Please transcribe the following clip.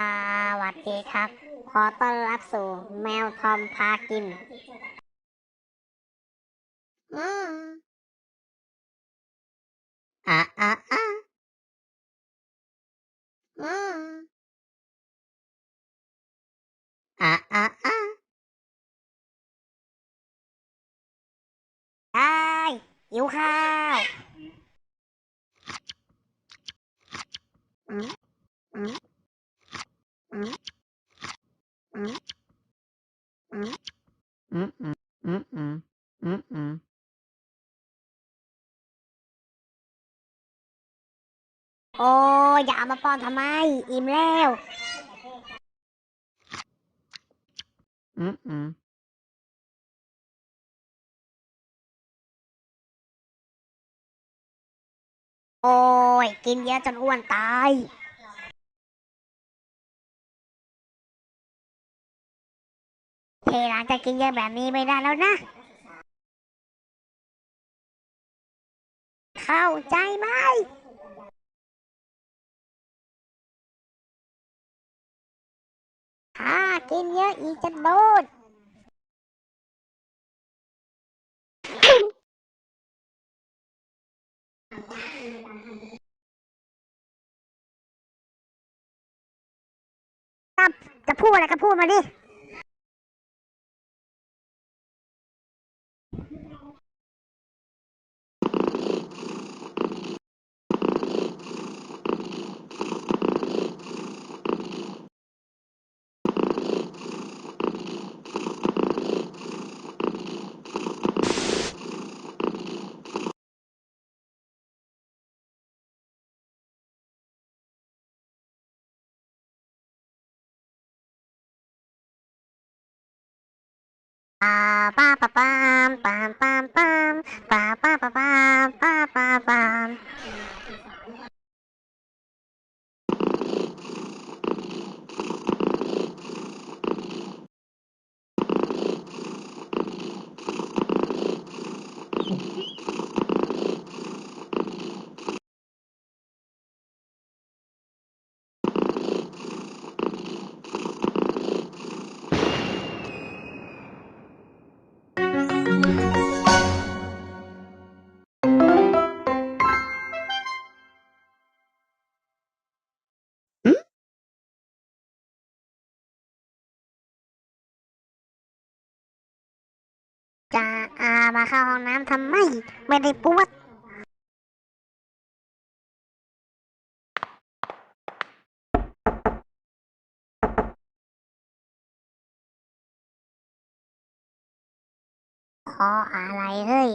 สวัสดีครับ ขอต้อนรับสู่แมวทอมพากินอืมอะอะอะอืมอะอะอะได้หิวข้าวอืมอืมอืมอืมอืม Mm-mm, mm-mm, mm-mm. โอ้ยอย่าเอามาป้อนทำไม อิ่มแล้ว Mm-mm. โอ้ย กินเยอะจนอ้วนตาย เทหลังจะกินเยอะแบบนี้ไม่ได้แล้วนะ เข้าใจไหมถ้ากินเยอะอีกจะโดนจะพูดอะไรก็พูดมาดิ ปาปาปาปามปามปา จะอามาเข้าห้องน้ำทำไม ไม่ได้ปวดขออะไรเฮ้ย